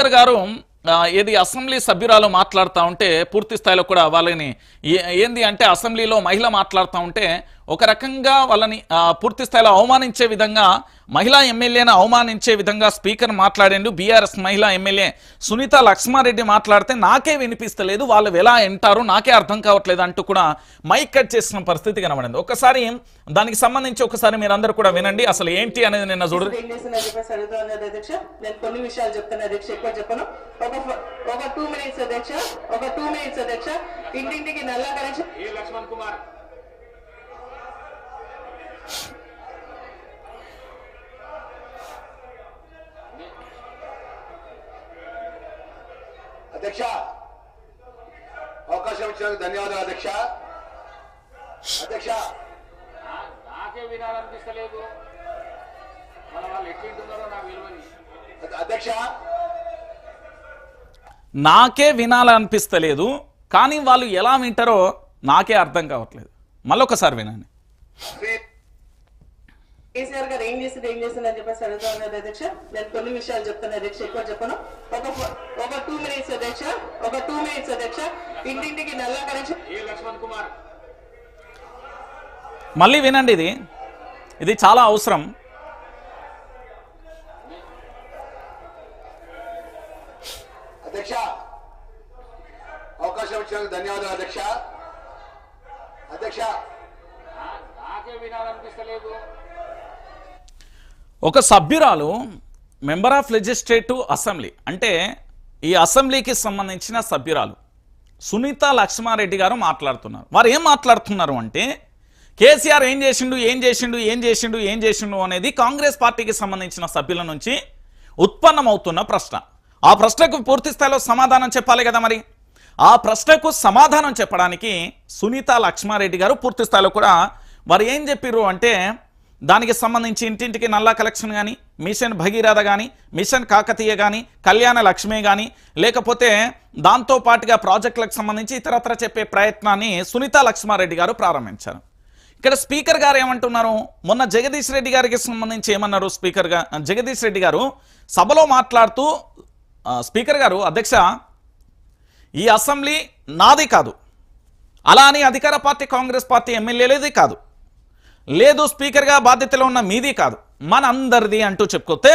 Speaker గారు ఏది assembly సభ్యురాలు మాట్లాడుతూ ఉంటే పూర్తి స్థాయిలో కూడా వాళ్ళని ఏ- ఏంది అంటే అసెంబ్లీలో మహిళ మాట్లాడుతూ ఉంటే ఒక రకంగా వాళ్ళని పూర్తి స్థాయిలో అవమానించే విధంగా మహిళా ఎమ్మెల్యేను అవమానించే విధంగా స్పీకర్ మాట్లాడిండు. బీఆర్ఎస్ మహిళా ఎమ్మెల్యే సునీత లక్ష్మారెడ్డి మాట్లాడితే నాకే వినిపిస్తలేదు. వాళ్ళు ఎలా వింటారు నాకే అర్థం కావట్లేదు అంటూ కూడా మైక్ కట్ చేసిన పరిస్థితి కనబడింది. ఒకసారి దానికి సంబంధించి ఒకసారి మీరందరూ కూడా వినండి. అసలు ఏంటి అనేది నిన్న కొన్ని విషయాలు చెప్తాను అధ్యక్ష. ఎక్కువ చెప్పను. ఒక ఫ- ఒక టూ మినిట్స్ అధ్యక్ష ఒక టూ మినిట్స్ అధ్యక్ష. ఇంటింటికి నల్ల కనెక్షన్ ఏ లక్ష్మణ్ కుమార్? అధ్యక్ష అవకాశం ఇచ్చినందుకు ధన్యవాదాలు అధ్యక్ష. అధ్యక్ష. నా- నాకే వినాలనిపిస్తలేదు. మన వాళ్ళు ఎట్లుంటున్నారో నాకు విలువని. అధ్యక్ష. నాకే వినాలనిపిస్తలేదు కానీ వాళ్ళు ఎలా వింటారో నాకే అర్థం కావట్లేదు. మళ్ళొకసారి వినండి. కేసీఆర్ గారు ఏం చేసింది ఏం చేసింది అని చెప్పేసి అడుగుతాను అధ్యక్ష. నేను కొన్ని విషయాలు చెప్తాను అధ్యక్ష ఎక్కువ చెప్పను. ఒక ఒక టూ మినిట్స్ అధ్యక్ష ఒక టూ మినిట్స్ అధ్యక్ష. ఇంటింటికి నల్ల కనెక్షన్ ఏ లక్ష్మణ్ కుమార్? మళ్ళీ వినండి ఇది. ఇది చాలా అవసరం. అధ్యక్ష అవకాశం ఇచ్చినందుకు ధన్యవాదాలు అధ్యక్ష. అధ్యక్ష. నాకే వినాలనిపిస్తలేదు. ఒక సభ్యురాలు మెంబర్ ఆఫ్ లెజిస్లేటివ్ అసెంబ్లీ అంటే ఈ అసెంబ్లీకి సంబంధించిన సభ్యురాలు సునీత లక్ష్మారెడ్డి గారు మాట్లాడుతున్నారు. వారు ఏం మాట్లాడుతున్నారు అంటే కేసీఆర్ ఏం చేసిండు ఏం చేసిండు ఏం చేసిండు ఏం చేసిండు అనేది కాంగ్రెస్ పార్టీకి సంబంధించిన సభ్యుల నుంచి ఉత్పన్నమవుతున్న ప్రశ్న. ఆ ప్రశ్నకు పూర్తి స్థాయిలో సమాధానం చెప్పాలి కదా మరి? ఆ ప్రశ్నకు సమాధానం చెప్పడానికి సునీత లక్ష్మారెడ్డి గారు పూర్తి స్థాయిలో కూడా వారు ఏం చెప్పారు అంటే దానికి సంబంధించి ఇంటింటికి నల్లా కలెక్షన్ కానీ మిషన్ భగీరథ కానీ మిషన్ కాకతీయ కానీ కళ్యాణ లక్ష్మి కానీ లేకపోతే దాంతో పాటుగా ప్రాజెక్టులకు సంబంధించి ఇతరత్ర చెప్పే ప్రయత్నాన్ని సునీత లక్ష్మారెడ్డి గారు ప్రారంభించారు. ఇక్కడ స్పీకర్ గారు ఏమంటున్నారు? మొన్న జగదీష్ రెడ్డి గారికి సంబంధించి ఏమన్నారు స్పీకర్గా జగదీష్ రెడ్డి గారు? సభలో మాట్లాడుతూ స్పీకర్ గారు అధ్యక్ష ఈ అసెంబ్లీ నాది కాదు. అలా అని అధికార పార్టీ కాంగ్రెస్ పార్టీ ఎమ్మెల్యేలేది కాదు. లేదు స్పీకర్గా బాధ్యతలో ఉన్న మీది కాదు. మన అందరిది అంటూ చెప్పుకొస్తే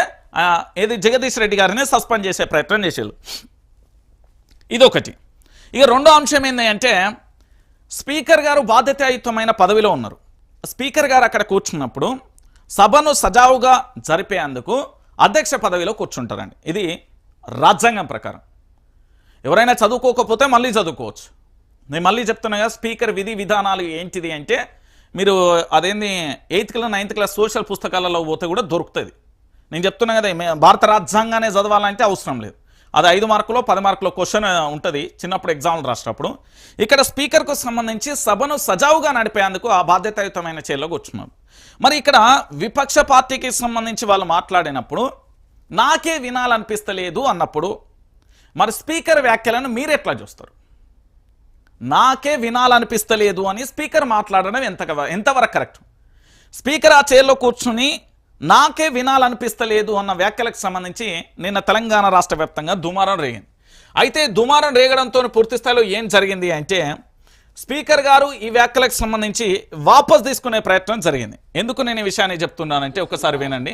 ఏది జగదీష్ రెడ్డి గారిని సస్పెండ్ చేసే ప్రయత్నం చేసేది. ఇదొకటి. ఇక రెండో అంశం ఏంటంటే స్పీకర్ గారు బాధ్యతాయుతమైన పదవిలో ఉన్నారు. స్పీకర్ గారు అక్కడ కూర్చున్నప్పుడు సభను సజావుగా జరిపేందుకు అధ్యక్ష పదవిలో కూర్చుంటారండి. ఇది రాజ్యాంగం ప్రకారం. ఎవరైనా చదువుకోకపోతే మళ్ళీ చదువుకోవచ్చు. నేను మళ్ళీ చెప్తున్నా స్పీకర్ విధి విధానాలు ఏంటిది అంటే మీరు అదేంది eighth class ninth class social పుస్తకాలలో పోతే కూడా దొరుకుతుంది. నేను చెప్తున్నా కదా భారత రాజ్యాంగానే చదవాలంటే అవసరం లేదు. అది ఐదు మార్కులో పది మార్కులో క్వశ్చన్ ఉంటుంది చిన్నప్పుడు ఎగ్జామ్లు రాసేటప్పుడు. ఇక్కడ స్పీకర్కు సంబంధించి సభను సజావుగా నడిపేందుకు ఆ బాధ్యతాయుతమైన చర్యలోకి వచ్చినారు మరి ఇక్కడ విపక్ష పార్టీకి సంబంధించి వాళ్ళు మాట్లాడినప్పుడు నాకే వినాలనిపిస్తలేదు అన్నప్పుడు మరి స్పీకర్ వ్యాఖ్యలను మీరు ఎట్లా చూస్తారు? నాకే వినాలనిపిస్తలేదు అని స్పీకర్ మాట్లాడడం ఎంత ఎంతవరకు కరెక్ట్? స్పీకర్ ఆ చైర్లో కూర్చుని నాకే వినాలనిపిస్తలేదు అన్న వ్యాఖ్యలకు సంబంధించి నిన్న తెలంగాణ రాష్ట్ర వ్యాప్తంగా దుమారం రేగింది. అయితే దుమారం రేగడంతో పూర్తి స్థాయిలో ఏం జరిగింది అంటే స్పీకర్ గారు ఈ వ్యాఖ్యలకు సంబంధించి వాపస్ తీసుకునే ప్రయత్నం జరిగింది. ఎందుకు నేను ఈ విషయాన్ని చెప్తున్నానంటే ఒకసారి వినండి.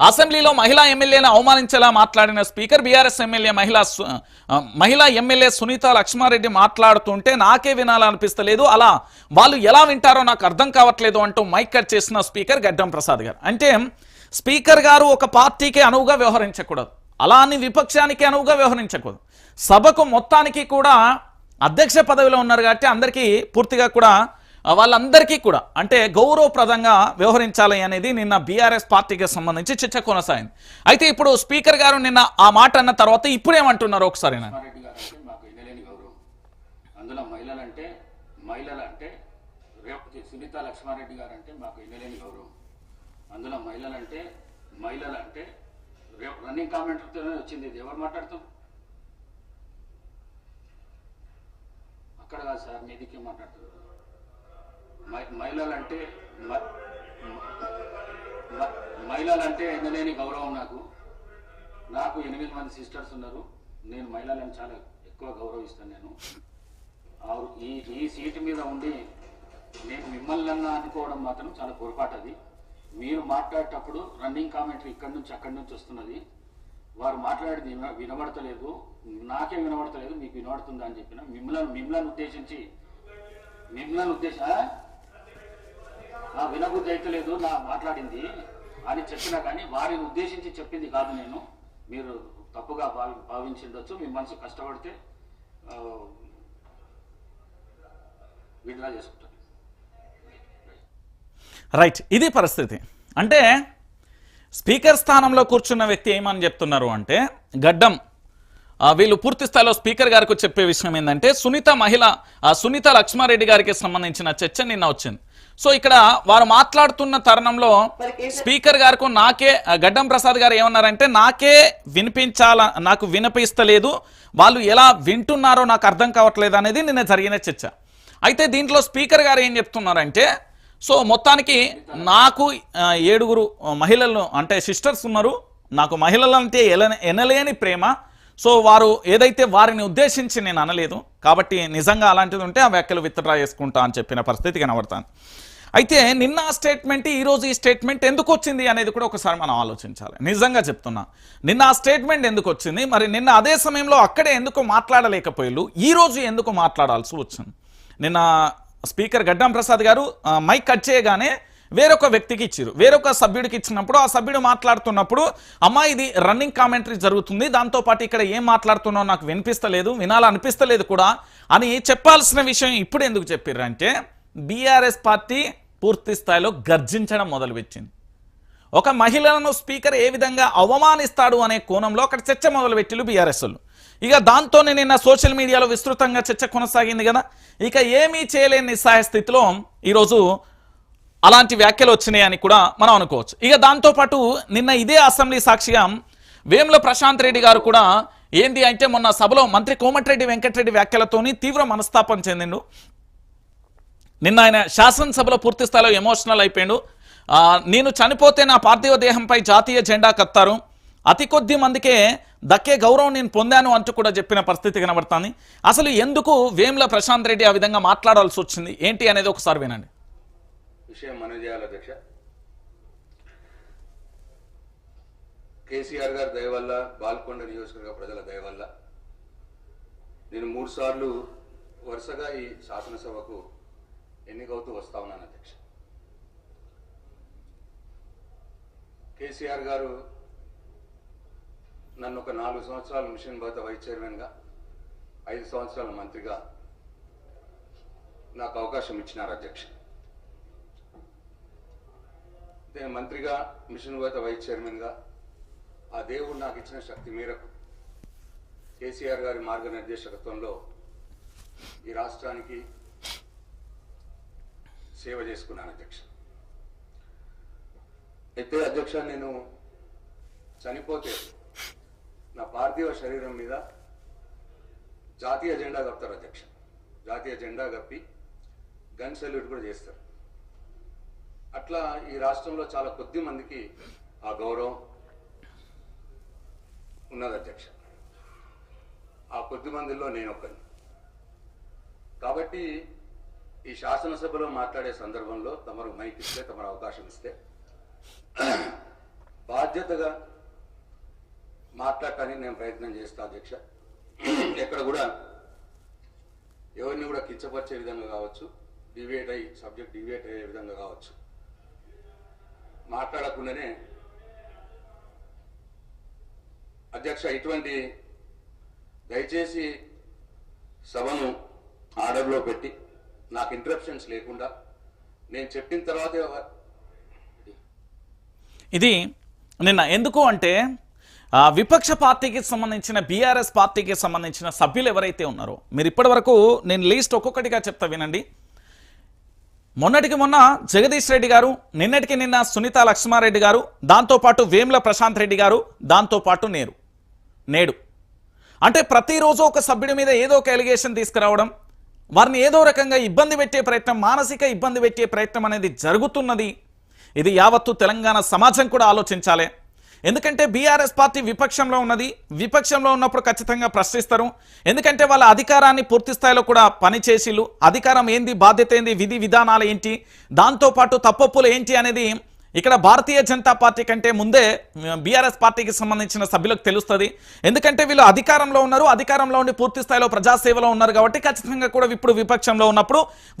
అసెంబ్లీలో మహిళా ఎమ్మెల్యేను అవమానించేలా మాట్లాడిన స్పీకర్ బీఆర్ఎస్ ఎమ్మెల్యే మహిళా మహిళా ఎమ్మెల్యే సునీత లక్ష్మారెడ్డి మాట్లాడుతుంటే నాకే వినాలనిపిస్తలేదు. అలా వాళ్ళు ఎలా వింటారో నాకు అర్థం కావట్లేదు అంటూ మైక్ కట్ చేసిన స్పీకర్ గడ్డం ప్రసాద్ గారు. అంటే స్పీకర్ గారు ఒక పార్టీకి అనువుగా వ్యవహరించకూడదు. అలా అని విపక్షానికి అనువుగా వ్యవహరించకూడదు. సభకు మొత్తానికి కూడా అధ్యక్ష పదవిలో ఉన్నారు కాబట్టి అందరికీ పూర్తిగా కూడా వాళ్ళందరికీ కూడా అంటే గౌరవప్రదంగా వ్యవహరించాలి అనేది నిన్న బీఆర్ఎస్ పార్టీకి సంబంధించి చర్చ కొనసాగింది. అయితే ఇప్పుడు స్పీకర్ గారు నిన్న ఆ మాట అన్న తర్వాత ఇప్పుడేమంటున్నారు ఒకసారి నేను రెడ్డి గారు అంటే మాకు ఎన్నలేని అందులో మహిళలంటే మహిళలంటే రేపు సునీత లక్ష్మారెడ్డి గారు అంటే మాకు ఎన్నలేని గౌరవం. అందులో మహిళలంటే మహిళలంటే రేపు రన్నింగ్ కామెంటర్తోనే వచ్చింది. ఇది ఎవరు మాట్లాడతాం అక్కడ కాదు సార్ మీదికే మాట్లాడుతున్నారు. మహిళలంటే మ- మ- మహిళలంటే ఎన్నలేని గౌరవం నాకు. నాకు ఎనిమిది మంది సిస్టర్స్ ఉన్నారు. నేను మహిళలను చాలా ఎక్కువ గౌరవిస్తాను నేను. ఈ ఈ సీటు మీద ఉండి నేను మిమ్మల్ని అనుకోవడం మాత్రం చాలా పొరపాటు అది. మీరు మాట్లాడేటప్పుడు రన్నింగ్ కామెంటరీ ఇక్కడి నుంచి అక్కడి నుంచి వస్తున్నది. వారు మాట్లాడేది విన- వినబడతలేదు. నాకే వినబడతలేదు మీకు వినబడుతుందా అని చెప్పిన. మిమ్మల్ని మిమ్మల్ని ఉద్దేశించి మిమ్మల్ని ఉద్దేశ నా వినబుద్ధి అయితే లేదు నా మాట్లాడింది. అని చెప్పినా కానీ వారిని ఉద్దేశించి చెప్పింది కాదు నేను. మీరు తప్పుగా భావి భావించిండొచ్చు మీ మనసు కష్టపడితే విడ్రా చేసుకుంటాను. రైట్ ఇది పరిస్థితి. అంటే స్పీకర్ స్థానంలో కూర్చున్న వ్యక్తి ఏమని చెప్తున్నారు అంటే గడ్డం. వీళ్ళు పూర్తి స్థాయిలో స్పీకర్ గారికి చెప్పే విషయం ఏంటంటే సునీత మహిళ సునీత లక్ష్మారెడ్డి గారికి సంబంధించిన చర్చ నిన్న వచ్చింది. సో ఇక్కడ వారు మాట్లాడుతున్న తరుణంలో స్పీకర్ గారికి నాకే గడ్డం ప్రసాద్ గారు ఏమన్నారంటే నాకే వినిపించాల నాకు వినిపిస్తలేదు. వాళ్ళు ఎలా వింటున్నారో నాకు అర్థం కావట్లేదు అనేది నిన్న జరిగిన చర్చ. అయితే దీంట్లో స్పీకర్ గారు ఏం చెప్తున్నారంటే సో మొత్తానికి నాకు ఏడుగురు మహిళలు అంటే సిస్టర్స్ ఉన్నారు. నాకు మహిళలంటే ఎల ఎనలేని ప్రేమ. సో వారు ఏదైతే వారిని ఉద్దేశించి నేను అనలేదు కాబట్టి నిజంగా అలాంటిది ఉంటే ఆ వ్యాఖ్యలు విత్డ్రా చేసుకుంటా అని చెప్పిన పరిస్థితి కనబడతాను అయితే నిన్న ఆ స్టేట్మెంట్ ఈ రోజు ఈ స్టేట్మెంట్ ఎందుకు వచ్చింది అనేది కూడా ఒకసారి మనం ఆలోచించాలి. నిజంగా చెప్తున్నా నిన్న ఆ స్టేట్మెంట్ ఎందుకు వచ్చింది మరి నిన్న అదే సమయంలో అక్కడే ఎందుకు మాట్లాడలేకపోయారు ఈ రోజు ఎందుకు మాట్లాడాల్సి వచ్చింది? నిన్న స్పీకర్ గడ్డం ప్రసాద్ గారు మైక్ కట్ చేయగానే వేరొక వ్యక్తికి ఇచ్చారు వేరొక సభ్యుడికి ఇచ్చినప్పుడు ఆ సభ్యుడు మాట్లాడుతున్నప్పుడు అమ్మా ఇది రన్నింగ్ కామెంటరీ జరుగుతుంది. దాంతోపాటు ఇక్కడ ఏం మాట్లాడుతున్నావు? నాకు వినిపిస్తలేదు. వినాలనిపిస్తలేదు కూడా. అని చెప్పాల్సిన విషయం ఇప్పుడు ఎందుకు చెప్పారంటే బీఆర్ఎస్ పార్టీ పూర్తి స్థాయిలో గర్జించడం మొదలుపెట్టింది. ఒక మహిళలను స్పీకర్ ఏ విధంగా అవమానిస్తాడు అనే కోణంలో అక్కడ చర్చ మొదలుపెట్టిలు బీఆర్ఎస్లు ఇక దాంతోనే నిన్న సోషల్ మీడియాలో విస్తృతంగా చర్చ కొనసాగింది కదా. ఇక ఏమీ చేయలేని నిస్సహాయ స్థితిలో ఈరోజు అలాంటి వ్యాఖ్యలు వచ్చినాయని కూడా మనం అనుకోవచ్చు. ఇక దాంతోపాటు నిన్న ఇదే అసెంబ్లీ సాక్షిగా వేముల ప్రశాంత్ రెడ్డి గారు కూడా ఏంది అంటే మొన్న సభలో మంత్రి కోమటిరెడ్డి వెంకటరెడ్డి వ్యాఖ్యలతోని తీవ్ర మనస్తాపం చెందిండు. నిన్న ఆయన శాసనసభలో పూర్తి స్థాయిలో ఎమోషనల్ అయిపోయాడు. నేను చనిపోతే నా పార్థివ దేహంపై జాతీయ జెండా కత్తారు. అతి కొద్ది మందికే దక్కే గౌరవం నేను పొందాను అంటూ కూడా చెప్పిన పరిస్థితి కనబడుతుంది. అసలు ఎందుకు వేముల ప్రశాంత్ రెడ్డి ఆ విధంగా మాట్లాడాల్సి వచ్చింది? ఏంటి అనేది ఒకసారి వినండి. విషయం మనం చేయాలి అధ్యక్ష. కేసీఆర్ గారి దయ వల్ల బాల్కొండ నియోజకవర్గ ప్రజల దయ వల్ల నేను మూడు సార్లు వరుసగా ఈ శాసనసభకు ఎన్నికవుతూ వస్తా ఉన్నాను అధ్యక్ష. కేసీఆర్ గారు నన్ను ఒక నాలుగు సంవత్సరాలు మిషన్ భర్త వైస్ చైర్మన్గా ఐదు సంవత్సరాల మంత్రిగా నాకు అవకాశం ఇచ్చినారు అధ్యక్షుడు నేను మంత్రిగా మిషన్ గత వైస్ చైర్మన్గా ఆ దేవుడు నాకు ఇచ్చిన శక్తి మేరకు కేసీఆర్ గారి మార్గనిర్దేశకత్వంలో ఈ రాష్ట్రానికి సేవ చేసుకున్నాను అధ్యక్ష. అయితే అధ్యక్ష నేను చనిపోతే నా పార్థివ శరీరం మీద జాతీయ జెండా కప్తారు అధ్యక్ష. జాతీయ జెండా కప్పి గన్ సెల్యూట్ కూడా చేస్తారు. అట్లా ఈ రాష్ట్రంలో చాలా కొద్ది మందికి ఆ గౌరవం ఉన్నది అధ్యక్ష. ఆ కొద్ది మందిలో నేను ఒకరిని కాబట్టి ఈ శాసనసభలో మాట్లాడే సందర్భంలో తమరు మైక్ ఇస్తే తమరు అవకాశం ఇస్తే బాధ్యతగా మాట్లాడటానికి నేను ప్రయత్నం చేస్తా అధ్యక్ష. ఎక్కడ కూడా ఎవరిని కూడా కించపరిచే విధంగా కావచ్చు డివేట్ అయ్యి సబ్జెక్ట్ డివేట్ అయ్యే విధంగా కావచ్చు. మాట్లాడకుండానే అధ్యక్ష ఇటువంటి దయచేసి సభను ఆర్డర్లో పెట్టి నాకు ఇంటరప్షన్స్ లేకుండా నేను చెప్పిన తర్వాతే ఇది నిన్న ఎందుకు అంటే ఆ, విపక్ష పార్టీకి సంబంధించిన బీఆర్ఎస్ పార్టీకి సంబంధించిన సభ్యులు ఎవరైతే ఉన్నారో మీరు ఇప్పటి వరకు నేను లీస్ట్ ఒక్కొక్కటిగా చెప్తా వినండి. మొన్నటికి మొన్న జగదీష్ రెడ్డి గారు నిన్నటికి నిన్న సునీత లక్ష్మారెడ్డి గారు దాంతోపాటు వేముల ప్రశాంత్ రెడ్డి గారు దాంతోపాటు నేరు నేడు. అంటే ప్రతిరోజు ఒక సభ్యుడి మీద ఏదో ఒక ఎలిగేషన్ తీసుకురావడం వారిని ఏదో రకంగా ఇబ్బంది పెట్టే ప్రయత్నం మానసిక ఇబ్బంది పెట్టే ప్రయత్నం అనేది జరుగుతున్నది. ఇది యావత్తు తెలంగాణ సమాజం కూడా ఆలోచించాలి. ఎందుకంటే బీఆర్ఎస్ పార్టీ విపక్షంలో ఉన్నది విపక్షంలో ఉన్నప్పుడు ఖచ్చితంగా ప్రశ్నిస్తారు. ఎందుకంటే వాళ్ళ అధికారాన్ని పూర్తి స్థాయిలో కూడా పనిచేసిలు అధికారం ఏంది బాధ్యత ఏంది విధి విధానాలు ఏంటి దాంతోపాటు తప్పొప్పులు ఏంటి అనేది ఇక్కడ భారతీయ జనతా పార్టీ కంటే ముందే బీఆర్ఎస్ పార్టీకి సంబంధించిన సభ్యులకు తెలుస్తుంది. ఎందుకంటే వీళ్ళు అధికారంలో ఉన్నారు అధికారంలో ఉండి పూర్తి స్థాయిలో ప్రజాసేవలో ఉన్నారు కాబట్టి ఖచ్చితంగా కూడా ఇప్పుడు విపక్షంలో ఉన్నప్పుడు వాళ్ళ